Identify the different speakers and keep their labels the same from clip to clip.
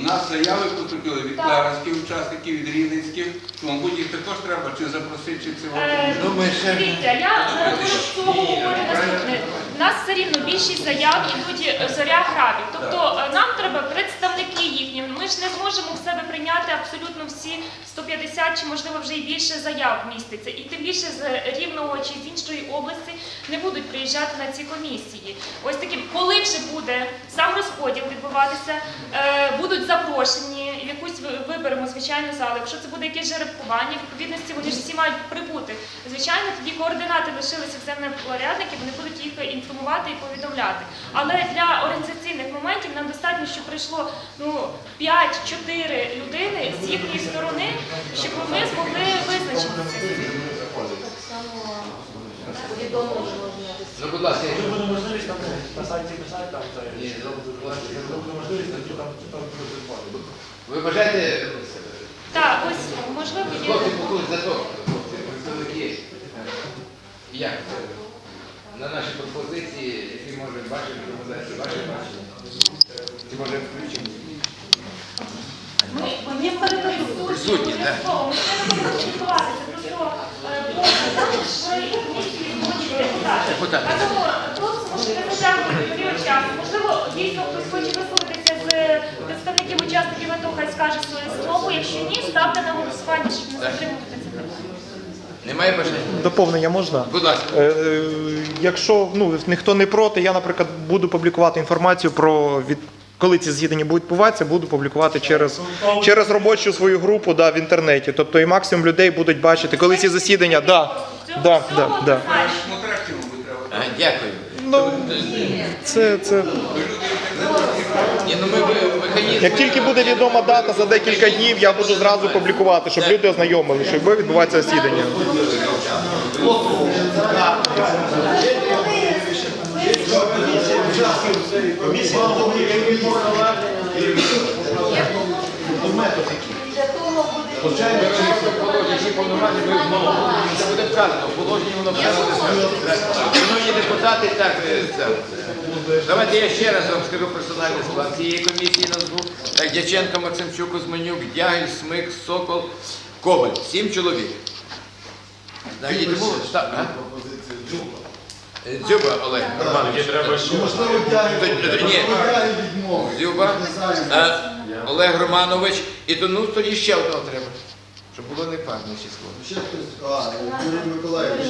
Speaker 1: У нас заяви поступили від
Speaker 2: Так.
Speaker 1: Учасників, від Рівненських. Що, Мабуть, їх також треба чи запросити, чи це
Speaker 2: Е,
Speaker 3: Думаю, ще-
Speaker 2: Дивіться, я рахунок цього говорю наступне. У нас все рівно більшість заяв ідуть е, зоря грабів. Тобто е, нам треба представники їхні. Ми ж не зможемо в себе прийняти абсолютно всі 150 чи можливо вже і більше заяв міститься. І тим більше з Рівного чи з іншої області не будуть приїжджати на ці комісії. Ось таким, коли вже буде сам розподіл відбуватися, е, будуть запрошені якусь виберемо звичайно залу. Якщо це буде якесь жеребкування, відповідності вони ж всі мають прибути. Звичайно, тоді координати лишилися в землепорядників, вони будуть їх інформувати і повідомляти. Але для організаційних моментів нам достатньо, що прийшло ну 5-4 людини з їхньої сторони, щоб ми змогли визначитися.
Speaker 3: Ну, будь ласка,
Speaker 4: Якщо буде можливість там на сайті писати, там це
Speaker 3: Ні,
Speaker 4: якщо буде можливість, там там буде
Speaker 3: ви бажаєте
Speaker 2: Так, ось можливо є.
Speaker 3: хлопці покуть за то, хлопці, представники. Як на наші пропозиції, які може бачити рекомендації, ваше бачення? Чи може включимо?
Speaker 2: Ми вони передадуть
Speaker 3: Присутні, так.
Speaker 2: Ми не можемо спілкуватися. Просто е, просто Депутати, А тому період часу. Можливо, дійсно хтось хоче висловитися з представників учасників АТО, хай скаже своє слово. Якщо ні, ставте на голосування, щоб не затримувати це.
Speaker 3: Немає бажання?
Speaker 5: Доповнення можна?
Speaker 3: Будь ласка.
Speaker 5: Е, е, Якщо ну, ніхто не проти, я, наприклад, буду публікувати інформацію про від. Коли ці з'їдення будуть відбуватися, буду публікувати через, через робочу свою групу да, в інтернеті. Тобто і максимум людей будуть бачити, коли ці засідання. Да, да, да, да.
Speaker 2: Однозначно.
Speaker 1: Смотрящим, мабуть, треба.
Speaker 3: А, дякую.
Speaker 5: Ну, це, це...
Speaker 3: Ні, ну ми ви- механізм.
Speaker 5: Як тільки буде відома дата за декілька днів, я буду зразу публікувати, щоб люди ознайомили, що якби відбувається засідання.
Speaker 3: Положення, всі повноваження, ви знову. Це буде вказано. В положенні воно все. Шановні депутати, так, це. Давайте я ще раз вам скажу персональний склад цієї комісії назву. Так, Дяченко, Максимчук, Кузьменюк, Дягіль, Смик, Сокол, Коваль. Сім чоловік. Так, і тому, так, а? Е, Дзюба Олег Романович.
Speaker 6: Можливо,
Speaker 3: Тоді- Ні, Дзюба, е, Олег Романович. І то, ну, тоді ще одного треба. Щоб було не парне число.
Speaker 6: Ще хтось, а, Юрій Миколаївич.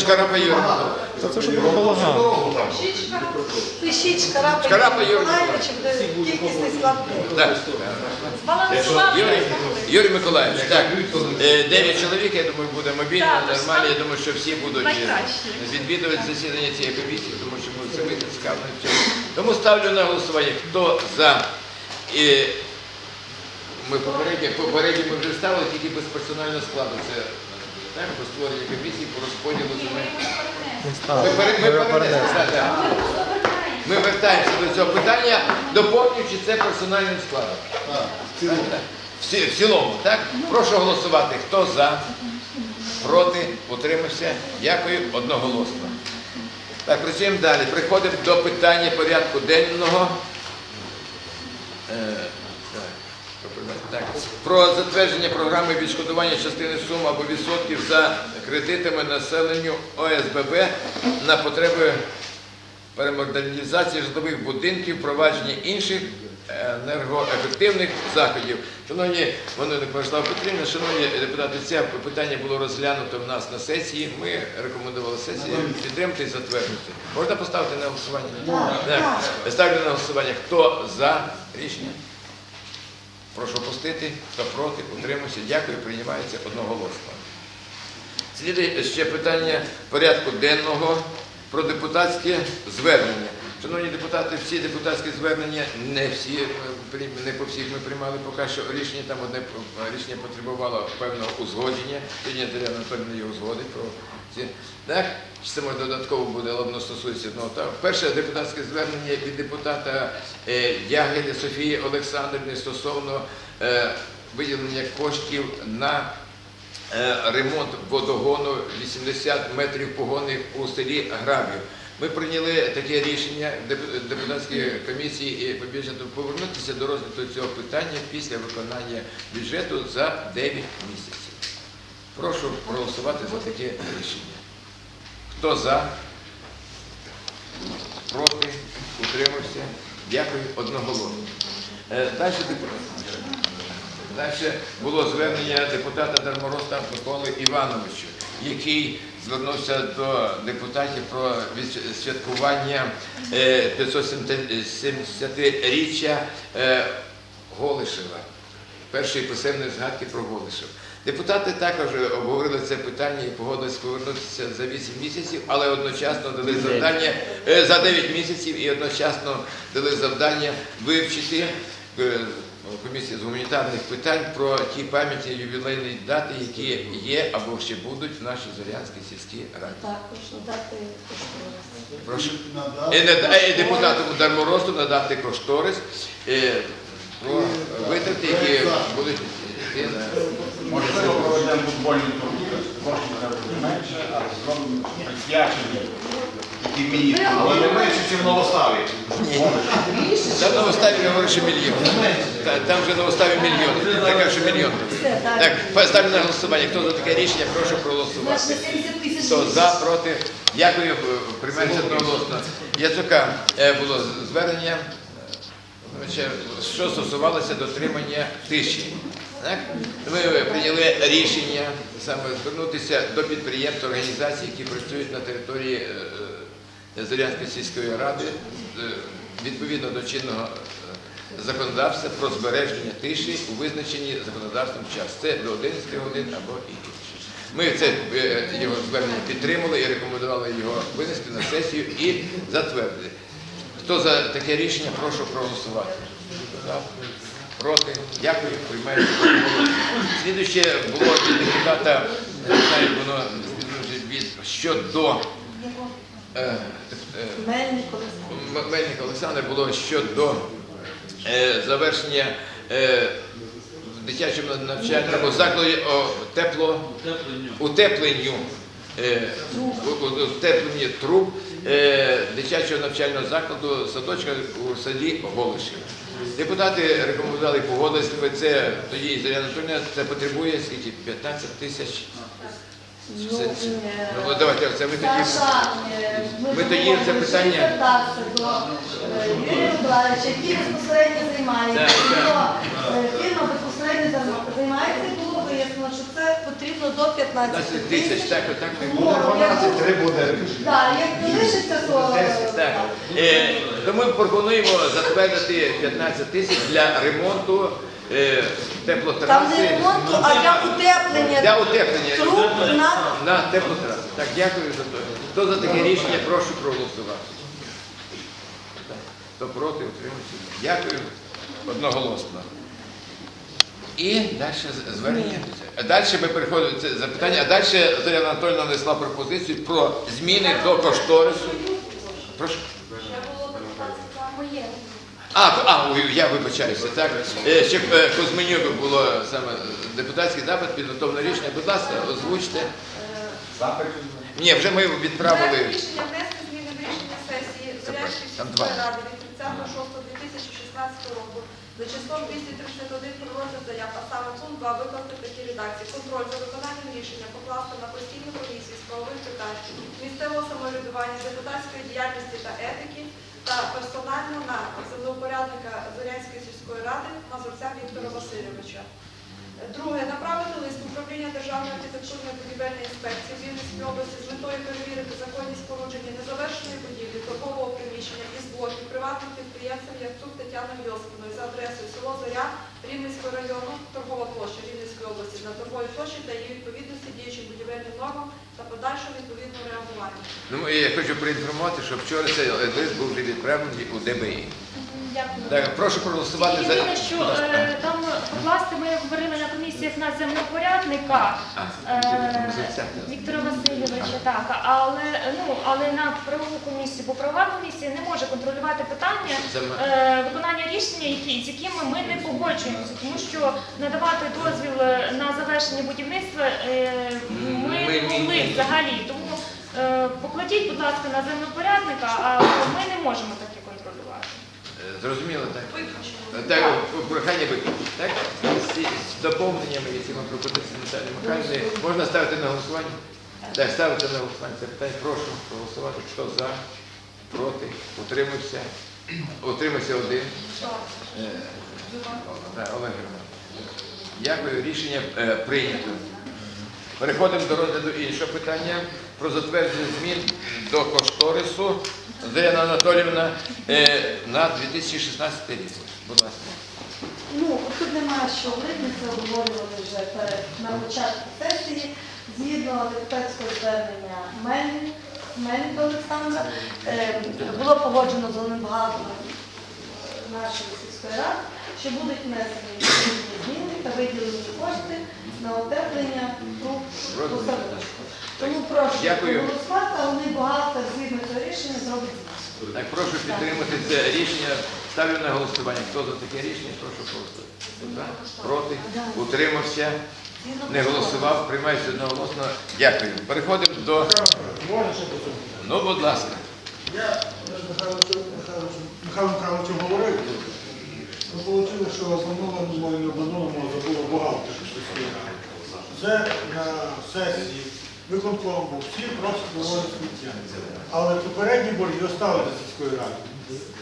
Speaker 3: Шкарапа Юрій.
Speaker 5: Та це ж було балаган.
Speaker 7: Пишіть Шкарапа
Speaker 3: Шкарапа Юрій
Speaker 7: Миколаївич, буде кількісний склад.
Speaker 3: Так.
Speaker 2: Збалансувати.
Speaker 3: Юрій, Юрій Миколаївич, так, е, дев'ять чоловік, я думаю, буде мобільно, нормально. Я думаю, що всі будуть е, відвідувати засідання цієї комісії, тому що ми це цікаво. Тому ставлю на голосування, хто за. І ми попередньо, попередньо ми вже ставили тільки без персонального складу. Це так, по створенню комісії по розподілу земель. Ми, вертаємося до цього питання, доповнюючи це персональним складом. Всі, в цілому, так? Прошу голосувати. Хто за? Проти? Утримався? Дякую. Одноголосно. Так, працюємо далі. Приходимо до питання порядку денного. Е, так. Про затвердження програми відшкодування частини сум або відсотків за кредитами населенню ОСББ на потреби перемодернізації житлових будинків, впровадження інших енергоефективних заходів. Шановні Володимир Мирослав Петрівна, шановні депутати, це питання було розглянуто в нас на сесії. Ми рекомендували сесії підтримати і затвердити. Можна поставити на голосування? Так. Ставлю на голосування. Хто за рішення? Прошу опустити. Хто проти? Утримався. Дякую. Приймається одноголосно. Слідує ще питання порядку денного про депутатське звернення. Шановні депутати, всі депутатські звернення, не всі е, не по всіх ми приймали поки що рішення. Там одне е, рішення потребувало певного узгодження. Сьогодні Наталя Анатольовна його узгодить про. Так? Це може додатково буде, воно стосується одного. Та перше депутатське звернення від депутата е, Ягеля Софії Олександрівни стосовно е, виділення коштів на Е, ремонт водогону 80 метрів погони у селі Грабів. Ми прийняли таке рішення депутатської комісії і по бюджету повернутися до розгляду цього питання після виконання бюджету за 9 місяців. Прошу проголосувати за таке рішення. Хто за? Проти? Утримався? Дякую одноголосно. Е, Далі. Далі було звернення депутата Дармороста Миколи Івановича, який звернувся до депутатів про відсвяткування е, 570-річчя е, Голишева, першої писемної згадки про Голишев. Депутати також обговорили це питання і погодились повернутися за 8 місяців, але одночасно дали завдання е, за 9 місяців і одночасно дали завдання вивчити е, комісії з гуманітарних питань про ті пам'ятні ювілейні дати, які є або ще будуть в нашій Зорянській сільській раді.
Speaker 7: Також надати кошторис.
Speaker 3: Прошу.
Speaker 6: Надати.
Speaker 3: І не- е, депутату Дарморосту надати кошторис про витрати, які будуть йти на
Speaker 8: Можливо, проведемо футбольні турніри, коштів треба буде менше, а зробимо присвячені. Але не менше, ніж в Новоставі.
Speaker 3: Там на виставі говорить, що мільйон. Там вже на виставі мільйон. Така що мільйон.
Speaker 7: Так.
Speaker 3: Так, ставлю на голосування. Хто за таке рішення, прошу проголосувати. Хто за, проти? Дякую, приймається одноголосно. Яцука е, було звернення, що стосувалося дотримання тиші. Так? Ми прийняли рішення саме звернутися до підприємств, організацій, які працюють на території е, е, сільської ради е, відповідно до чинного е, законодавства про збереження тиші у визначенні законодавством час. Це до 11 годин або і більше. Ми це е, його звернення підтримали і рекомендували його винести на сесію і затвердити. Хто за таке рішення, прошу проголосувати. Проти? Дякую, приймається. Слідуюче було від депутата, не знаю, воно від щодо е, е,
Speaker 7: Мельник Олександр.
Speaker 3: Було щодо е, завершення е, в дитячому навчальному закладі о, тепло, утепленню, е, у- у- труб е, дитячого навчального закладу садочка у селі Голишів. Депутати рекомендували погодилися, це тоді Зоряна Анатольовна, це потребує скільки? 15 тисяч.
Speaker 7: Ну,
Speaker 3: Це-
Speaker 7: е,
Speaker 3: Ну, давайте, це ви тоді.
Speaker 7: Саша, е,
Speaker 3: Ми тоді це питання-
Speaker 7: звертатися до е, Юрія Миколаївича, який безпосередньо займається.
Speaker 3: Так, так.
Speaker 7: Його, е, Фірма безпосередньо займа- займається, і було вияснено, що це потрібно до 15
Speaker 3: 15 тисяч, так, так ми
Speaker 7: Ну, як-
Speaker 8: Три буде.
Speaker 7: Так, як не лишиться, то...
Speaker 3: Так. Е, то ми пропонуємо затвердити 15 тисяч для ремонту е,
Speaker 7: Там
Speaker 3: теплотраси.
Speaker 7: не ремонту, а для утеплення.
Speaker 3: Для утеплення.
Speaker 7: Труб на...
Speaker 3: На теплотраси. Так, дякую за те. Хто за таке рішення, прошу проголосувати. Хто проти, утримується. Дякую одноголосно. І далі звернення. Далі ми переходимо це запитання, а далі Зоряна Анатольовна внесла пропозицію про зміни до кошторису. Прошу. А, а, я вибачаюся. Так, Е, ще е, Кузьменюк було саме депутатський запит, підготовлене рішення. Будь ласка, озвучте.
Speaker 8: Запит.
Speaker 3: Ні, вже ми відправили.
Speaker 9: Рішення внести зміни в рішення сесії Зорянської
Speaker 3: Там два.
Speaker 9: сільської ради від 30.06.2016 року за числом 231 про розгляд заяв, а пункт 2 викласти в такій редакції. Контроль за виконанням рішення покласти на постійну комісію з правових питань, місцевого самоврядування, депутатської діяльності та етики та персонально на землеупорядника Зорянської сільської ради Мазурця Віктора Васильовича. Друге, направити лист управління Державної архітектурної будівельної інспекції в Вінницькій області з метою перевірити законність спорудження незавершеної будівлі торгового приміщення із блоків приватним підприємцем Яцук Тетяною Йосипівною за адресою село Зоря Рівненського району, торгова площа Рівненської області на торговій площі та її відповідності діючим будівельним нормам та подальшого відповідного реагування.
Speaker 3: Ну, я хочу проінформувати, що вчора цей лист був відправлений у ДБІ.
Speaker 2: Дякую.
Speaker 3: Прошу проголосувати за.
Speaker 2: Єдине, що е, там покласти ми говорили на комісіях на землепорядника е, Віктора Васильовича, так, але ну але на правову комісію, бо правова комісія не може контролювати питання е, виконання рішення, які з якими ми не погоджуємося, тому що надавати дозвіл е, на завершення будівництва е, ми не могли взагалі. Тому Е, Покладіть, будь ласка, на землепорядника, а ми не можемо.
Speaker 3: Е, Зрозуміло, так? Е, Так, прохання виключити, так? З З доповненнями, які ми пропозиції Наталії Михайлівни, можна ставити на голосування? Так, ставити на голосування це питання. Прошу проголосувати. Хто за, проти, утримався. Утримався один. Е, Олег Германович. Дякую, рішення е, прийнято. Переходимо до розгляду іншого питання про затвердження змін до кошторису Зоряна Анатоліївна е, на 2016 рік. Будь ласка.
Speaker 7: Ну, тут немає що говорити, ми це обговорювали вже перед на початку сесії. Згідно депутатського звернення Мельник, Мельника Олександра, е, було погоджено з одним бухгалтером нашої сільської ради, що будуть внесені зміни та виділені кошти на отеплення груп у садочку. Тому прошу
Speaker 3: Дякую.
Speaker 7: проголосувати, а вони бухгалтер згідно цього рішення зробить.
Speaker 3: Так, прошу підтримати це рішення. Ставлю на голосування. Хто за таке рішення, прошу голосувати. Хто за? Проти? Утримався? Не голосував? Приймається одноголосно. Дякую. Переходимо до... Ну, будь ласка.
Speaker 4: Я Михайлом Михайловичем говорив. Ми вийшло, що в минулому і в бухгалтер. Це на сесії виконком був, всі просто доводять сміття. Але попередні борги осталися сільської ради.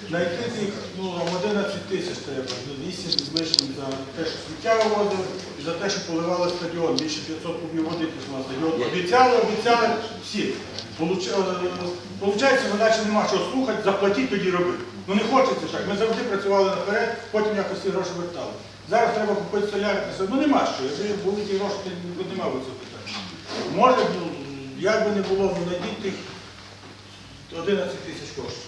Speaker 4: Знайти тих, ну, 11 тисяч треба, ну, 8 з лишнім за те, що сміття вивозили, і за те, що поливали стадіон, більше 500 кубів води пішло на стадіон. Обіцяли, обіцяли всі. Е, Получається, ви наче нема що слухати, заплатіть, тоді робити. Ну не хочеться так. Ми завжди працювали наперед, потім якось ці гроші вертали. Зараз треба купити солярки. Ну нема що. Якби були ті гроші, то не мав би цього питання. Може, ну, як би не було, ну знайдіть тих 11 тисяч коштів.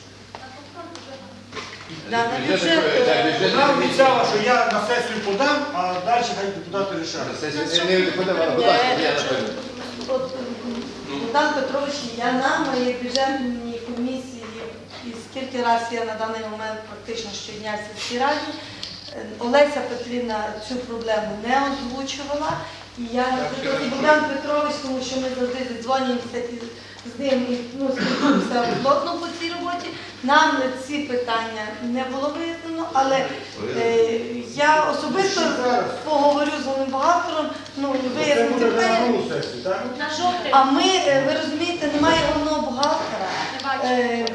Speaker 7: Да, на
Speaker 3: Бюджет
Speaker 7: е,
Speaker 4: Вона обіцяла, що я на сесію подам, а далі хай депутати рішають.
Speaker 7: От Богдан Петрович, я на моїй бюджетній комісії, і скільки разів я на даний момент практично щодня в сільській раді, е, Олеся Петрівна цю проблему не озвучувала. І я наприклад, і Богдан Петрович, тому що ми завжди зідзвонюємося і з ним і ну, спілкуємося плотно по цій роботі. Нам ці питання не було вияснено, але е, я особисто поговорю з головним бухгалтером, ну
Speaker 4: вже на
Speaker 7: питання.
Speaker 4: так?
Speaker 7: А ми, е, ви розумієте, немає головного бухгалтера. Е,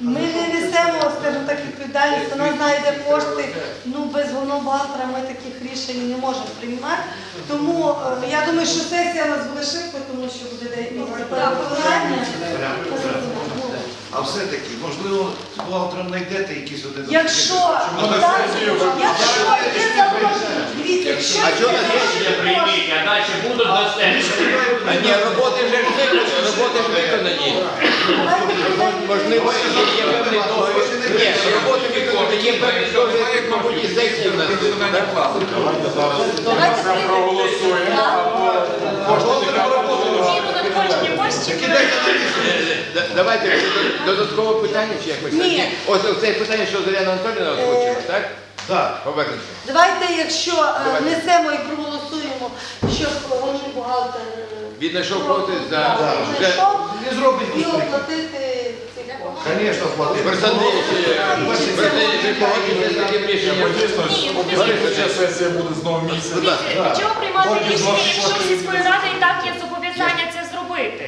Speaker 7: Ми не несемо, скажімо так, відповідальність, вона знайде кошти. Ну, без головного бухгалтера ми таких рішень не можемо приймати. Тому е, я думаю, що сесія у нас буде швидко, тому що буде деякі переконання.
Speaker 6: А все-таки, можливо, з бухгалтером знайдете якісь один.
Speaker 7: Якщо так, якщо є заложення, якщо
Speaker 3: А чого
Speaker 7: є
Speaker 3: на
Speaker 7: заложення
Speaker 10: прийміть, а далі будуть достатньо.
Speaker 3: Ні, роботи вже ж виконані, роботи ж виконані. Можливо, є, певний договір. Ні, роботи виконані, є певний договір, мабуть, і сесії в нас.
Speaker 7: Давайте проголосуємо.
Speaker 2: Ну.
Speaker 3: Давайте додаткове питання чи якось.
Speaker 7: Ні.
Speaker 3: Ось це питання, що Зоряна Анатоліївна озвучила,
Speaker 7: Е,
Speaker 3: так?
Speaker 6: Так.
Speaker 3: Повернемося.
Speaker 7: Давайте, якщо е,
Speaker 3: Давайте.
Speaker 7: несемо і проголосуємо, щоб головний бухгалтер е,
Speaker 3: Віднайшов проти за
Speaker 6: Да.
Speaker 7: знайшов
Speaker 6: Не зробить
Speaker 7: і оплатити.
Speaker 6: Звісно.
Speaker 2: Ні, буде
Speaker 4: сесія буде знову місяць.
Speaker 2: Дивіться, чого приймати рішення, якщо в сільської ради і так є зобов'язання це зробити?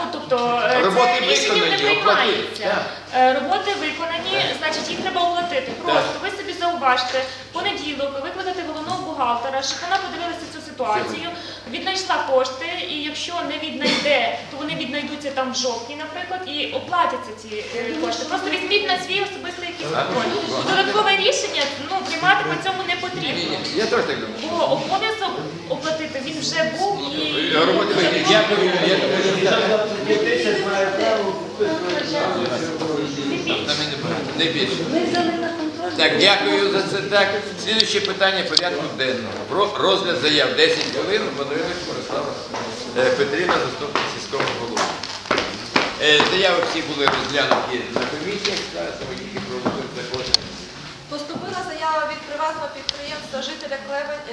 Speaker 2: Ну, тобто е,
Speaker 3: Роботи
Speaker 2: це рішення не
Speaker 3: виконані,
Speaker 2: приймається. Е, Роботи виконані, значить їх треба оплатити. Просто ви собі зауважте, в понеділок викладати головного бухгалтера, щоб вона подивилася цю ситуацію, віднайшла кошти, і якщо не віднайде, то вони віднайдуться там в жовтні, наприклад, і оплатяться ці е, кошти. Просто візьміть на свій особистий якийсь контроль. Додаткове рішення ну, приймати по цьому не потрібно.
Speaker 3: Я теж так думаю.
Speaker 2: Бо обов'язок оплатити він вже був і
Speaker 3: не більше. Так, дякую за це. Так, слідуюче питання порядку денного. Про розгляд заяв 10 хвилин. Мануєвич Мирослава е, Петрівна, заступник сільського голови. Е, Заяви всі були розглянуті на комісіях, ми і проголосуємо також.
Speaker 9: Поступила заява від приватного підприємства жителя Клевень,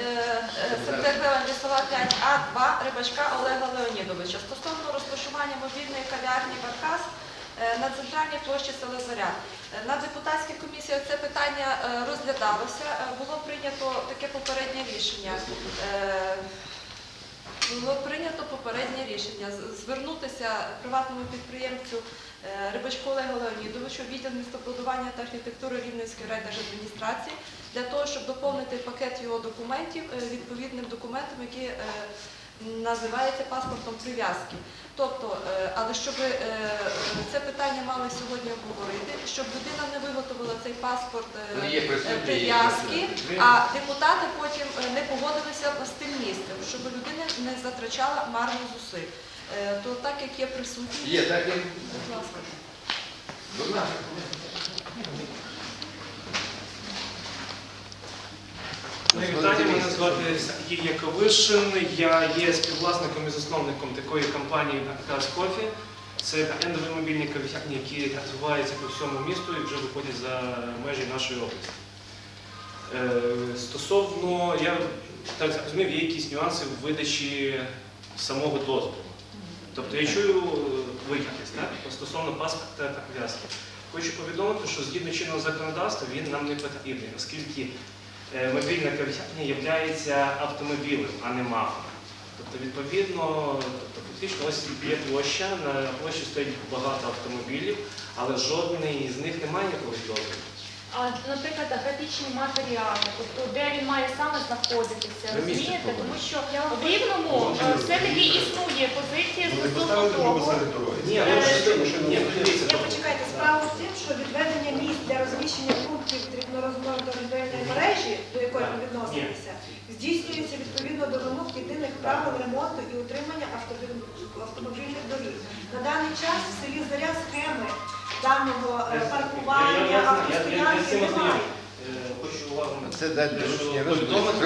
Speaker 9: лісова 5А2 Рибачка Олега Леонідовича стосовно розташування мобільної кав'ярні Баркас на центральній площі села Зоря. Е, На депутатській комісії це питання е, розглядалося. Е, Було прийнято таке попереднє рішення. Е, було прийнято попереднє рішення звернутися приватному підприємцю е, Рибачку Олегу Леонідовичу, відділ містобудування та архітектури Рівненської райдержадміністрації для того, щоб доповнити пакет його документів е, відповідним документом, який е, називається паспортом прив'язки. Тобто, е, але щоб е, це питання мали сьогодні обговорити, щоб людина не виготовила цей паспорт е, прив'язки, а депутати потім не погодилися з тим місцем, щоб людина не затрачала марно зусиль. То так як є присутні,
Speaker 3: Є, так
Speaker 9: будь ласка.
Speaker 3: Будь ласка.
Speaker 11: Мої вітання, мене звати Сергій Яковишин. Я є співвласником і засновником такої компанії Каз Кофі. Це ендові мобільні кав'ярні, які розвиваються по всьому місту і вже виходять за межі нашої області. Е, Стосовно, я так зрозумів, є якісь нюанси в видачі самого дозволу. Тобто я чую вигідність стосовно паспорта та пов'язки. Хочу повідомити, що згідно чинного законодавства він нам не потрібний, оскільки е, мобільна кав'ярня є автомобілем, а не мафом. Тобто, відповідно, тобто, фактично ось є площа, на площі стоїть багато автомобілів, але жодний з них не має якогось дозволу.
Speaker 2: А, наприклад, графічні матеріали, тобто де він має саме знаходитися,
Speaker 3: На місці
Speaker 2: розумієте? Тому що в Рівному е, все-таки існує позиція стосовно того.
Speaker 11: Ні,
Speaker 2: Е,
Speaker 11: ну, що- ні, дивіться,
Speaker 12: Я
Speaker 11: тобто,
Speaker 12: почекайте, справа в тим, що відведення для розміщення пунктів дрібнорозмірної мережі, до якої ми відносимося, здійснюється відповідно до вимог єдиних правил ремонту і утримання автомобільних доріг. На даний час в селі Заря схеми даного е, паркування, автостоянки немає.
Speaker 11: Е, Хочу увагу
Speaker 3: Це дати доручення
Speaker 11: повідомити,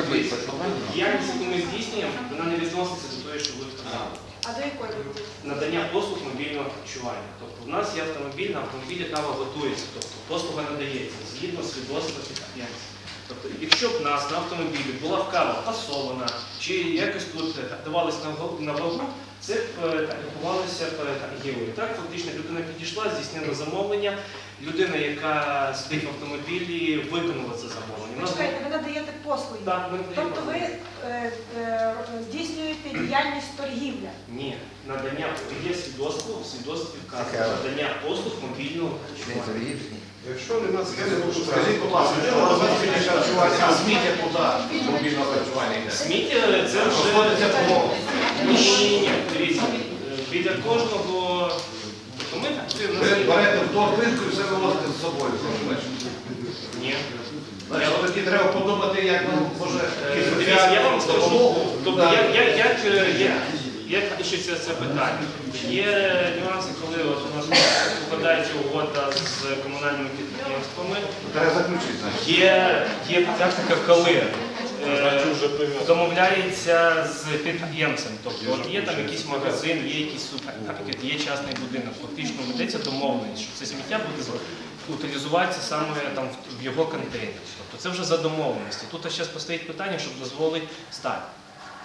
Speaker 11: діяльність, яку ми здійснюємо, вона не відноситься до того, що ви сказали.
Speaker 12: А до якої ви?
Speaker 11: надання послуг мобільного харчування. Тобто в нас є автомобіль, на автомобілі кава готується, тобто послуга надається згідно свідоцтва підприємця. Тобто, якщо б в нас на автомобілі була кава фасована, чи якось тут е, на вагу- на вагу, це б е, рахувалося б е, так, фактично людина підійшла, здійснила замовлення, людина, яка сидить в автомобілі, виконала це замовлення. Нас
Speaker 12: ви надаєте послуги.
Speaker 11: Так, ми
Speaker 12: Тобто ви е, е, діяльність торгівля.
Speaker 11: Ні, надання є свідоцтво, в свідоцтві вказано надання послуг мобільного харчування.
Speaker 8: Якщо нема схеми, то скажіть, будь ласка, де воно мобільне харчування, а сміття куди мобільного харчування йде?
Speaker 11: Сміття це вже
Speaker 8: Розходиться по
Speaker 11: ні, ні, ні, дивіться. е, Біля кожного
Speaker 8: торбинку і все вивозите з собою.
Speaker 11: ні.
Speaker 8: Значить, тоді треба подумати, як нам може
Speaker 11: Е,
Speaker 8: якісь
Speaker 11: Дивіться, я вам скажу,
Speaker 8: допомогу.
Speaker 11: тобто як, як, як, е, як, як вирішується це питання? Є нюанси, коли от у нас укладається угода з комунальними підприємствами.
Speaker 8: Треба заключити, значить.
Speaker 11: Є, є практика, коли домовляється з підприємцем. Тобто от є там якийсь магазин, є якийсь супермаркет, є частний будинок. Фактично ведеться домовленість, що це сміття буде утилізуватися саме там в- його контейнері. Тобто це вже за домовленістю. Тут ще постоїть питання, щоб дозволити стати.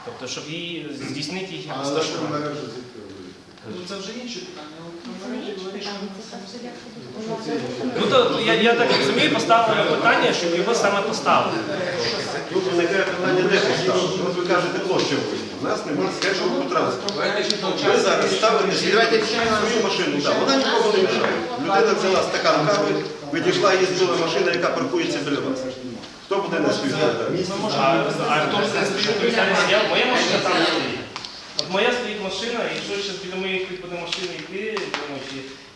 Speaker 11: Тобто, щоб її здійснити їх розташування.
Speaker 8: Ну, Це вже інші питання.
Speaker 11: Ну то я, я так розумію, поставили питання, щоб його саме поставили.
Speaker 13: Тут виникає питання, де поставити. От ви кажете площа не У нас немає скажімо транспорту. Ви зараз ставите свою машину, вона нікого не мішає. Людина взяла стакан кави, відійшла, і збила машина, яка паркується біля вас. Хто буде на відповідальність?
Speaker 11: А, а хто буде на? Я, моя машина там моя стоїть машина, і якщо ще біля моєї буде машина йти,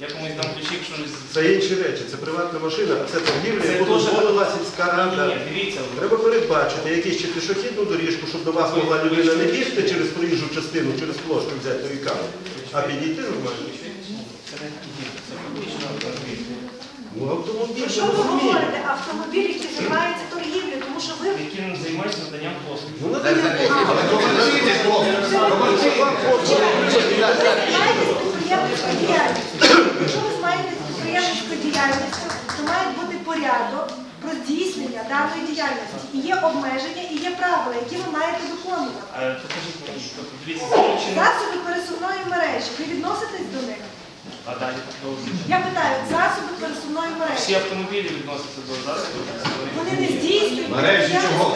Speaker 11: я комусь дам ключі, з-
Speaker 13: Це інші речі, це приватна машина, а це торгівля, яку дозволила сільська рада.
Speaker 11: ні, дивіться,
Speaker 13: Треба передбачити якусь чи пішохідну доріжку, щоб до вас могла людина не бігти через проїжджу частину, через площу взяти кави, а підійти нормально.
Speaker 11: це не це фактично.
Speaker 13: Ну, автомобіль,
Speaker 12: Про що ви
Speaker 13: розумієте.
Speaker 12: говорите? Автомобіль, який займається торгівлею, тому що ви
Speaker 11: Яким займається наданням послуг.
Speaker 13: Ну,
Speaker 3: Зараз,
Speaker 12: займаєтесь підприємницькою діяльністю. Якщо ви займаєтесь підприємницькою діяльністю, то має бути порядок про здійснення даної діяльності. І є обмеження, і є правила, які ви маєте виконувати.
Speaker 11: Е, Покажіть мені, тобто, дивіться,
Speaker 12: Засоби пересувної мережі. Ви відноситесь до них?
Speaker 11: А далі продовжуйте.
Speaker 12: Я питаю, засоби пересувної мережі.
Speaker 11: Всі автомобілі відносяться до засобів.
Speaker 12: Вони не здійснюють
Speaker 13: Мережі чого?